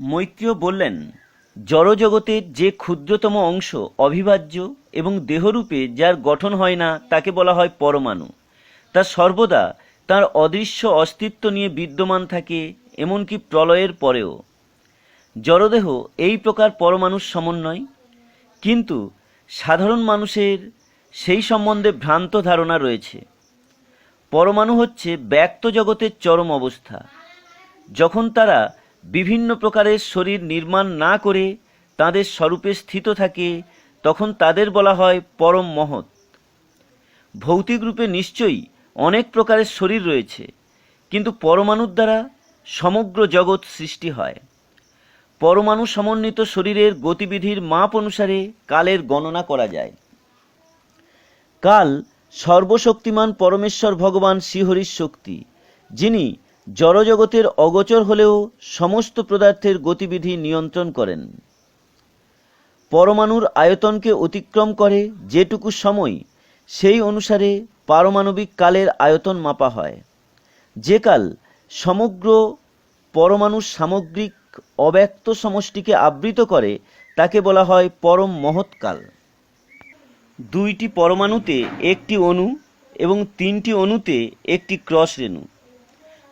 মৈত্রেয় বললেন জড়জগতের যে ক্ষুদ্রতম অংশ অবিভাজ্য এবং দেহরূপে যার গঠন হয় না, তাকে বলা হয় পরমাণু। তা সর্বদা তার অদৃশ্য অস্তিত্ব নিয়ে বিদ্যমান থাকে, এমনকি প্রলয়ের পরেও। জড়দেহ এই প্রকার পরমাণুর সমন্বয়। কিন্তু সাধারণ মানুষের সেই সম্বন্ধে ভ্রান্ত ধারণা রয়েছে। পরমাণু হচ্ছে ব্যক্ত জগতের চরম অবস্থা। যখন তারা বিভিন্ন প্রকারের শরীর নির্মাণ না করে তাদের স্বরূপে স্থিত থাকে, তখন তাদের বলা হয় পরম মহৎ। ভৌতিক রূপে নিশ্চয়ই অনেক প্রকারের শরীর রয়েছে, কিন্তু পরমাণুর দ্বারা সমগ্র জগৎ সৃষ্টি হয়। পরমাণু সমন্বিত শরীরের গতিবিধির মাপ অনুসারে কালের গণনা করা যায়। কাল সর্বশক্তিমান পরমেশ্বর ভগবান শ্রীহরির শক্তি, যিনি জড়জগতের অগোচর হলেও সমস্ত পদার্থের গতিবিধি নিয়ন্ত্রণ করেন। পরমাণুর আয়তনকে অতিক্রম করে যেটুকু সময়, সেই অনুসারে পারমাণবিক কালের আয়তন মাপা হয়। যে কাল সমগ্র পরমাণুর সামগ্রিক অব্যক্ত সমষ্টিকে আবৃত করে, তাকে বলা হয় পরম মহৎকাল দুইটি পরমাণুতে একটি অণু এবং তিনটি অণুতে একটি ক্রস রেণু।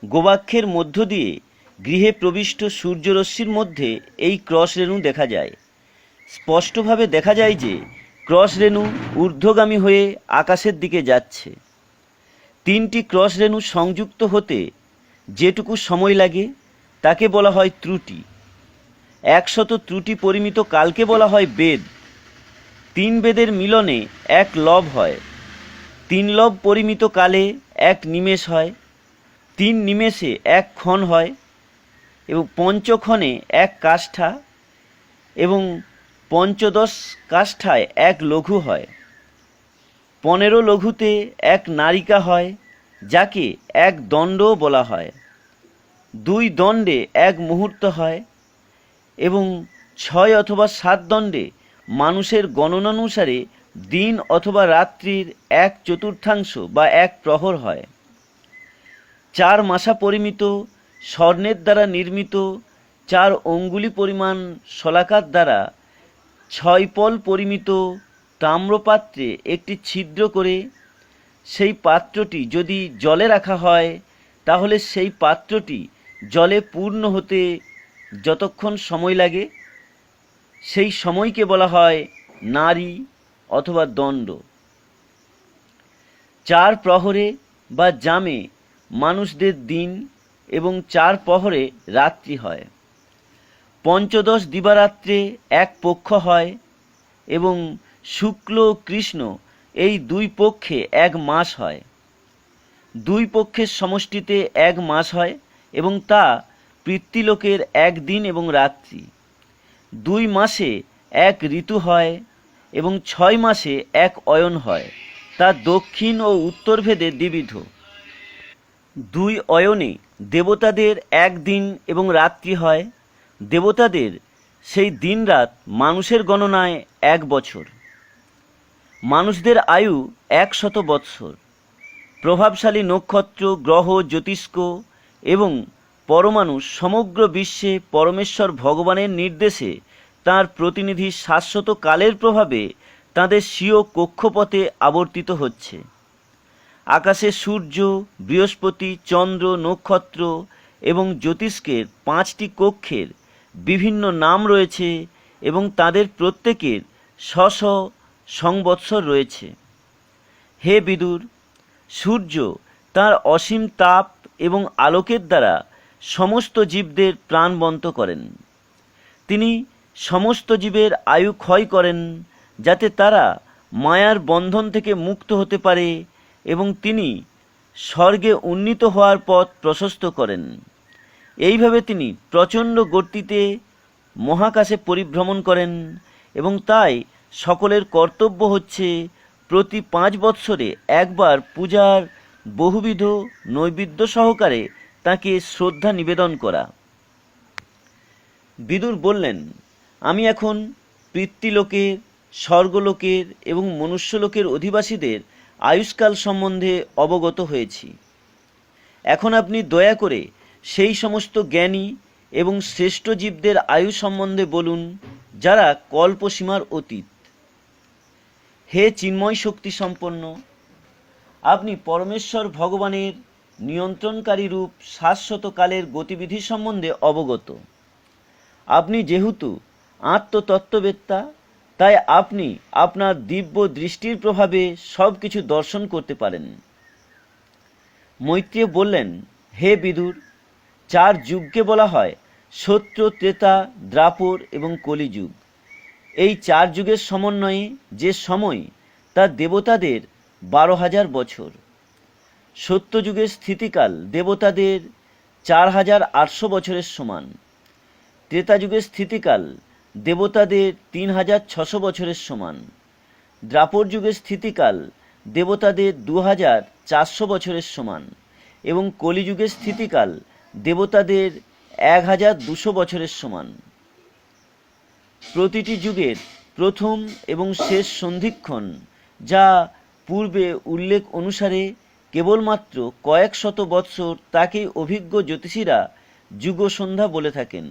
গোবাক্ষের মধ্য দিয়ে গৃহে প্রবিষ্ট সূর্যরশ্মির মধ্যে এই ক্রস রেণু দেখা যায়। স্পষ্টভাবে দেখা যায় যে ক্রস রেণু ঊর্ধ্বগামী হয়ে আকাশের দিকে যাচ্ছে। তিনটি ক্রস রেণু সংযুক্ত হতে যেটুকু সময় লাগে, তাকে বলা হয় ত্রুটি। একশত ত্রুটি পরিমিত কালকে বলা হয় বেদ। তিন বেদের মিলনে এক লব হয়। তিন লব পরিমিত কালে এক নিমেষ হয়। তিন নিমেষে এক ক্ষণ হয় এবং পঞ্চক্ষণে এক কাষ্ঠা এবং পঞ্চদশ কাষ্ঠায় এক লঘু হয়। পনেরো লঘুতে এক নারিকা হয়, যাকে এক দণ্ডও বলা হয়। দুই দণ্ডে এক মুহূর্ত হয় এবং ছয় অথবা সাত দণ্ডে মানুষের গণনানুসারে দিন অথবা রাত্রির এক চতুর্থাংশ বা এক প্রহর হয়। চার মাসা পরিমিত, স্বর্ণের দ্বারা নির্মিত, চার অঙ্গুলি পরিমাণ শলাকার দ্বারা ছয় পল পরিমিত তাম্রপাত্রে একটি ছিদ্র করে সেই পাত্রটি যদি জলে রাখা হয়, তাহলে সেই পাত্রটি জলে পূর্ণ হতে যতক্ষণ সময় লাগে, সেই সময়কে বলা হয় নারী অথবা দণ্ড। চার প্রহরে বা জামে মানুষদের দিন এবং চার প্রহরে রাত্রি হয়। পঞ্চদশ দিবারাত্রে এক পক্ষ হয় এবং শুক্ল কৃষ্ণ এই দুই পক্ষে এক মাস হয়। দুই পক্ষের সমষ্টিতে এক মাস হয় এবং তা পৃথ্বীলোকের এক দিন এবং রাত্রি। দুই মাসে এক ঋতু হয় এবং ছয় মাসে এক অয়ন হয়। তা দক্ষিণ ও উত্তর ভেদে দ্বিবিধ। দুই অয়নে দেবতাদের এক দিন এবং রাত্রি হয়, দেবতাদের সেই দিন রাত মানুষের গণনায় এক বছর। মানুষদের আয়ু একশত বৎসর। প্রভাবশালী নক্ষত্র, গ্রহ, জ্যোতিষ্ক এবং পরমাণু সমগ্র বিশ্বে পরমেশ্বর ভগবানের নির্দেশে তার প্রতিনিধি শাশ্বত কালের প্রভাবে তাদের স্বীয় কক্ষপথে আবর্তিত হচ্ছে। আকাশে সূর্য, বৃহস্পতি, চন্দ্র, নক্ষত্র এবং জ্যোতিষ্কের পাঁচটি কক্ষের বিভিন্ন নাম রয়েছে এবং তাদের প্রত্যেকের স্ব স্ব সংবৎসর রয়েছে। হে বিদুর, সূর্য তার অসীম তাপ এবং আলোকের দ্বারা সমস্ত জীবদের প্রাণবন্ত করেন। তিনি সমস্ত জীবের আয়ু ক্ষয় করেন যাতে তারা মায়ার বন্ধন থেকে মুক্ত হতে পারে এবং তিনি স্বর্গে উন্নীত হওয়ার পথ প্রশস্ত করেন। এইভাবে তিনি প্রচণ্ড গতিতে মহাকাশে পরিভ্রমণ করেন এবং তাই সকলের কর্তব্য হচ্ছে প্রতি পাঁচ বৎসরে একবার পূজার বহুবিধ নৈবেদ্য সহকারে তাকে শ্রদ্ধা নিবেদন করা। বিদুর বললেন, আমি এখন পৃথ্বীলোকের স্বর্গলোকের এবং মনুষ্যলোকের অধিবাসীদের আয়ুষ্কাল সম্বন্ধে অবগত হয়েছি। এখন আপনি দয়া করে সেই সমস্ত জ্ঞানী এবং শ্রেষ্ঠ জীবদের আয়ু সম্বন্ধে বলুন, যারা কল্পসীমার অতীত। হে চিন্ময় শক্তি সম্পন্ন, আপনি পরমেশ্বর ভগবানের নিয়ন্ত্রণকারী রূপ শাশ্বত কালের গতিবিধি সম্বন্ধে অবগত। আপনি যেহেতু আত্মতত্ত্ববেত্তা তাই আপনি আপনার দিব্য দৃষ্টির প্রভাবে সব কিছু দর্শন করতে পারেন। মৈত্রী বললেন, হে বিদুর, চার যুগকে বলা হয় সত্য ত্রেতা, দ্রাপর এবং কলিযুগ। এই চার যুগের সমন্বয়ে যে সময় তা দেবতাদের বারো হাজার বছর। সত্যযুগের স্থিতিকাল দেবতাদের চার হাজার আটশো বছরের সমান। ত্রেতা যুগের স্থিতিকাল দেবতাদের তিন হাজার ছশো বছরের সমান। দ্রাপর যুগের স্থিতিকাল দেবতাদের দু হাজার চারশো বছরের সমান এবং কলিযুগের স্থিতিকাল দেবতাদের এক হাজার দুশো বছরের সমান। প্রতিটি যুগের প্রথম এবং শেষ সন্ধিক্ষণ যা পূর্বে উল্লেখ অনুসারে কেবলমাত্র কয়েক শত বৎসর তাকে অভিজ্ঞ জ্যোতিষীরা যুগসন্ধ্যা বলে থাকেন।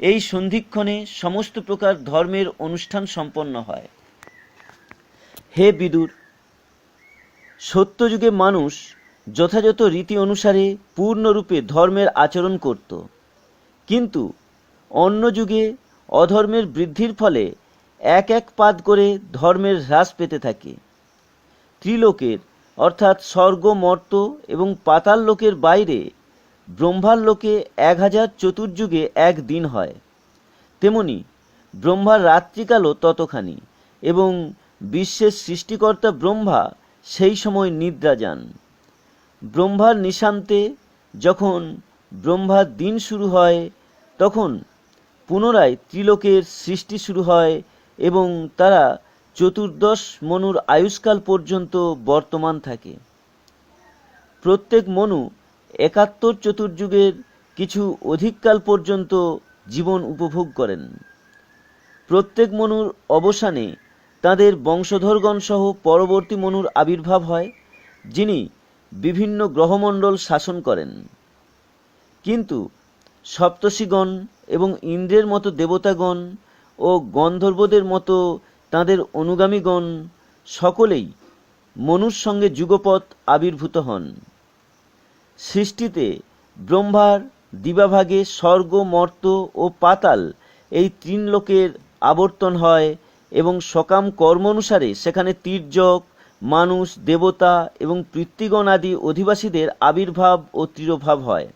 এই সন্ধিক্ষণে সমস্ত প্রকার ধর্মের অনুষ্ঠান সম্পন্ন হয়। হে বিদুর, সত্যযুগে মানুষ যথাযথ রীতি অনুসারে পূর্ণরূপে ধর্মের আচরণ করত। কিন্তু অন্য যুগে অধর্মের বৃদ্ধির ফলে এক এক পাদ করে ধর্মের হ্রাস পেতে থাকে। ত্রিলোকের, অর্থাৎ স্বর্গ, মর্ত এবং পাতাল লোকের বাইরে ব্রহ্মার লোকে এক হাজার চতুর্যুগে এক দিন হয়। তেমনি ব্রহ্মার রাত্রিকালও ততখানি এবং বিশ্বের সৃষ্টিকর্তা ব্রহ্মা সেই সময় নিদ্রা যান। ব্রহ্মার নিশান্তে যখন ব্রহ্মার দিন শুরু হয়, তখন পুনরায় ত্রিলোকের সৃষ্টি শুরু হয় এবং তারা চতুর্দশ মনুর আয়ুষ্কাল পর্যন্ত বর্তমান থাকে। প্রত্যেক মনু একাত্তর চতুর্যুগের কিছু অধিককাল পর্যন্ত জীবন উপভোগ করেন। প্রত্যেক মনুর অবসানে তাদের বংশধরগণ সহ পরবর্তী মনুর আবির্ভাব হয়, যিনি বিভিন্ন গ্রহমণ্ডল শাসন করেন। কিন্তু সপ্তর্ষিগণ এবং ইন্দ্রের মতো দেবতাগণ ও গন্ধর্বদের মতো তাদের অনুগামীগণ সকলেই মনুর সঙ্গে যুগপথ আবির্ভূত হন। সৃষ্টিতে ব্রহ্মার, দিবাভাগে স্বর্গ, মর্ত ও পাতাল এই তিন লোকের আবর্তন হয় এবং সকাম কর্ম অনুসারে সেখানে তীর্যক, মানুষ, দেবতা এবং পৃথ্বীগণ আদি অধিবাসীদের আবির্ভাব ও তিরোভাব হয়।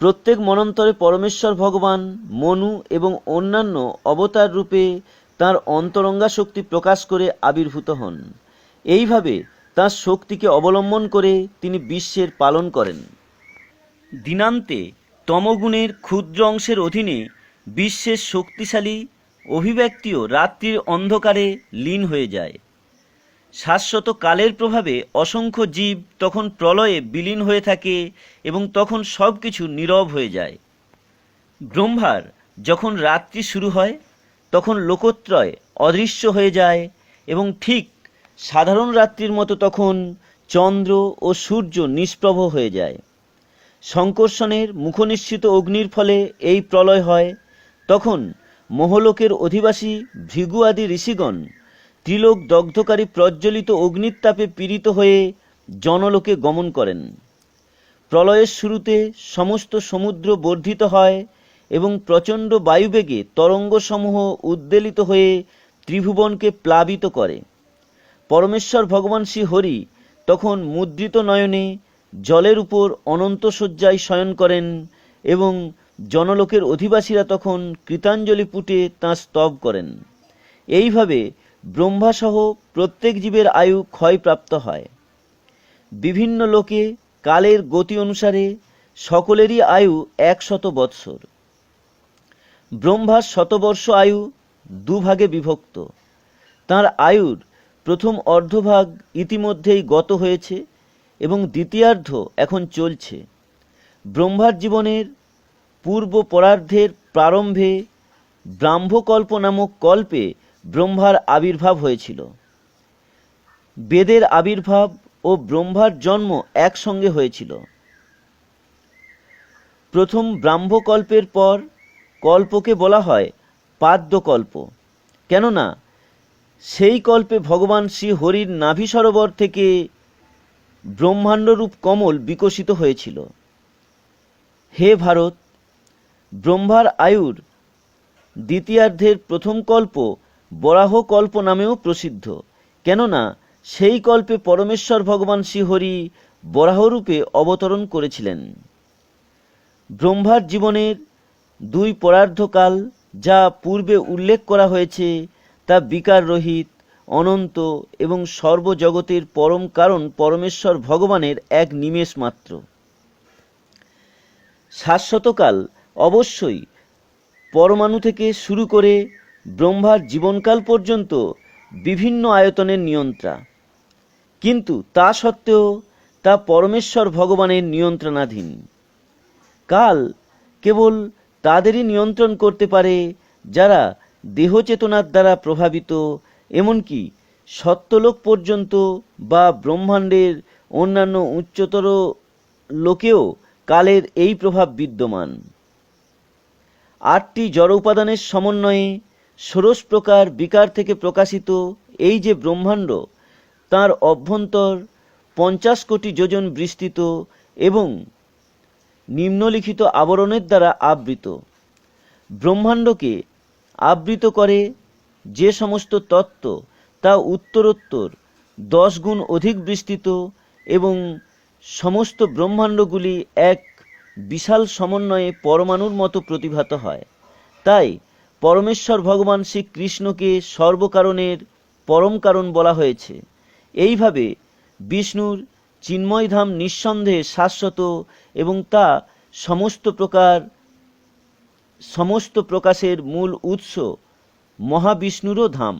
প্রত্যেক মনন্তরে পরমেশ্বর ভগবান, মনু এবং অন্যান্য অবতার রূপে তার অন্তরঙ্গা শক্তি প্রকাশ করে আবির্ভূত হন। এইভাবে তার শক্তিকে অবলম্বন করে তিনি বিশ্বের পালন করেন। দিনান্তে তমগুণের ক্ষুদ্র অংশের অধীনে বিশ্বের শক্তিশালী অভিব্যক্তিও রাত্রির অন্ধকারে লীন হয়ে যায়। শাশ্বত কালের প্রভাবে অসংখ্য জীব তখন প্রলয়ে বিলীন হয়ে থাকে এবং তখন সব কিছু নীরব হয়ে যায়। ব্রহ্মার যখন রাত্রি শুরু হয়, তখন লোকত্রয় অদৃশ্য হয়ে যায় এবং ঠিক সাধারণ রাত্রির মতো তখন চন্দ্র ও সূর্য নিষ্প্রভ হয়ে যায়। শঙ্কর্ষণের মুখনিশ্চিত অগ্নির ফলে এই প্রলয় হয়। তখন মহলোকের অধিবাসী ভৃগু আদি ঋষিগণ ত্রিলোক দগ্ধকারী প্রজ্বলিত অগ্নিতাপে পীড়িত হয়ে জনলোকে গমন করেন। প্রলয়ের শুরুতে সমস্ত সমুদ্র বর্ধিত হয় এবং প্রচণ্ড বায়ুবেগে তরঙ্গসমূহ উদ্বেলিত হয়ে ত্রিভুবনকে প্লাবিত করে। পরমেশ্বর ভগবান শ্রী হরি তখন মুদ্রিত নয়নে জলের উপর অনন্ত শয্যায় শয়ন করেন এবং জনলোকের অধিবাসীরা তখন কৃতাঞ্জলি পুটে তাঁর স্তব করেন। এইভাবে ব্রহ্মাসহ প্রত্যেক জীবের আয়ু ক্ষয়প্রাপ্ত হয়। বিভিন্ন লোকে কালের গতি অনুসারে সকলেরই আয়ু একশত বৎসর। ব্রহ্মার শতবর্ষ আয়ু দুভাগে বিভক্ত। তার আয়ুর প্রথম অর্ধভাগ ইতিমধ্যেই গত হয়েছে এবং দ্বিতীয়ার্ধ এখন চলছে। ব্রহ্মার জীবনের পূর্ব পরার্ধের প্রারম্ভে ব্রাহ্মকল্প নামক কল্পে ব্রহ্মার আবির্ভাব হয়েছিল। বেদের আবির্ভাব ও ব্রহ্মার জন্ম একসঙ্গে হয়েছিল। প্রথম ব্রাহ্মকল্পের পর কল্পকে বলা হয় পাদ্যকল্প। কেননা সেই কল্পে ভগবান শ্রী হরির নাভি সরোবর থেকে ব্রহ্মাণ্ডরূপ কমল বিকশিত হয়েছিল। হে ভারত, ব্রহ্মার আয়ুর দ্বিতীয়ার্ধের প্রথম কল্প বরাহ কল্প নামেও প্রসিদ্ধ, কেননা সেই কল্পে পরমেশ্বর ভগবান শ্রীহরি বরাহরূপে অবতরণ করেছিলেন। ব্রহ্মার জীবনের দুই পরার্ধকাল যা পূর্বে উল্লেখ করা হয়েছে তা বিকার রহিত, অনন্ত এবং সর্বজগতের পরম কারণ পরমেশ্বর ভগবানের এক নিমেষ মাত্র। শাশ্বতকাল অবশ্যই পরমাণু থেকে শুরু করে ব্রহ্মার জীবনকাল পর্যন্ত বিভিন্ন আয়তনের নিয়ন্ত্রা। কিন্তু তা সত্ত্বেও তা পরমেশ্বর ভগবানের নিয়ন্ত্রণাধীন। কাল কেবল তাদেরই নিয়ন্ত্রণ করতে পারে যারা দেহচেতনার দ্বারা প্রভাবিত, এমনকি সত্যলোক পর্যন্ত বা ব্রহ্মাণ্ডের অন্যান্য উচ্চতর লোকেও কালের এই প্রভাব বিদ্যমান। আটটি জড় উপাদানের সমন্বয়ে ষোড়শ প্রকার বিকার থেকে প্রকাশিত এই যে ব্রহ্মাণ্ড, তার অভ্যন্তর পঞ্চাশ কোটি যোজন বিস্তৃত এবং নিম্নলিখিত আবরণের দ্বারা আবৃত। ব্রহ্মাণ্ডকে আবৃত করে যে সমস্ত তত্ত্ব তা উত্তরোত্তর, দশ গুণ অধিক বিস্তৃত এবং সমস্ত ব্রহ্মাণ্ডগুলি এক বিশাল সমন্বয়ে পরমাণুর মতো প্রতিভাত হয়। তাই পরমেশ্বর ভগবান শ্রীকৃষ্ণকে সর্বকারণের পরম কারণ বলা হয়েছে। এইভাবে বিষ্ণুর চিন্ময়ধাম নিঃসন্দেহে শাশ্বত এবং তা সমস্ত প্রকার সমস্ত প্রকাশের মূল উৎস মহাবিষ্ণুরও ধাম।